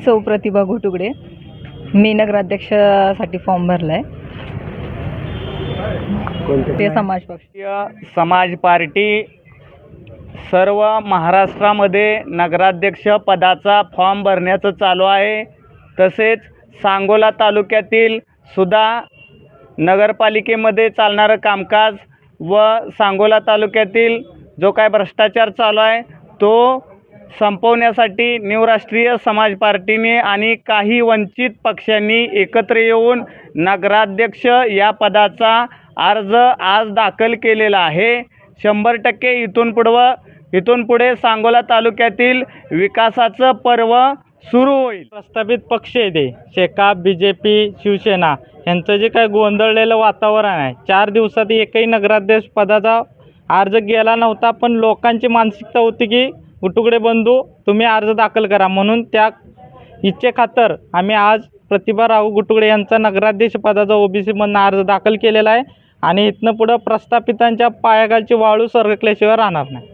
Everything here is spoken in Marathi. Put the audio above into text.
सौ प्रतिभा घोटुगडे. मी नगराध्यक्षासाठी फॉर्म भरला आहे ते समाज पक्ष. राष्ट्रीय समाज पार्टी सर्व महाराष्ट्रामध्ये नगराध्यक्ष पदाचा फॉर्म भरण्याचं चालू आहे. तसेच सांगोला तालुक्यातील सुद्धा नगरपालिकेमध्ये चालणारं कामकाज व सांगोला तालुक्यातील जो काय भ्रष्टाचार चालू आहे तो संपवण्यासाठी न्यू राष्ट्रीय समाज पार्टीने आणि काही वंचित पक्षांनी एकत्र येऊन नगराध्यक्ष या पदाचा अर्ज आज दाखल केलेला आहे. शंभर टक्के इथून पुढवं इथून पुढे सांगोला तालुक्यातील विकासाचं पर्व सुरू होईल. प्रस्थापित पक्ष येते Shekap B J P Shiv Sena यांचं जे काही गोंधळलेलं वातावरण आहे चार दिवसात एकही नगराध्यक्ष पदाचा अर्ज गेला नव्हता पण लोकांची मानसिकता होती की गुटुकडे बंधू तुम्ही अर्ज दाखल करा. म्हणून त्या इच्छेखातर आम्ही आज प्रतिभा राहू गुटुकडे यांचा नगराध्यक्षपदाचा ओबीसीमधनं अर्ज दाखल केलेला आहे आणि इथनं पुढं प्रस्थापितांच्या पायाखालची वाळू सरकल्याशिवाय राहणार नाही.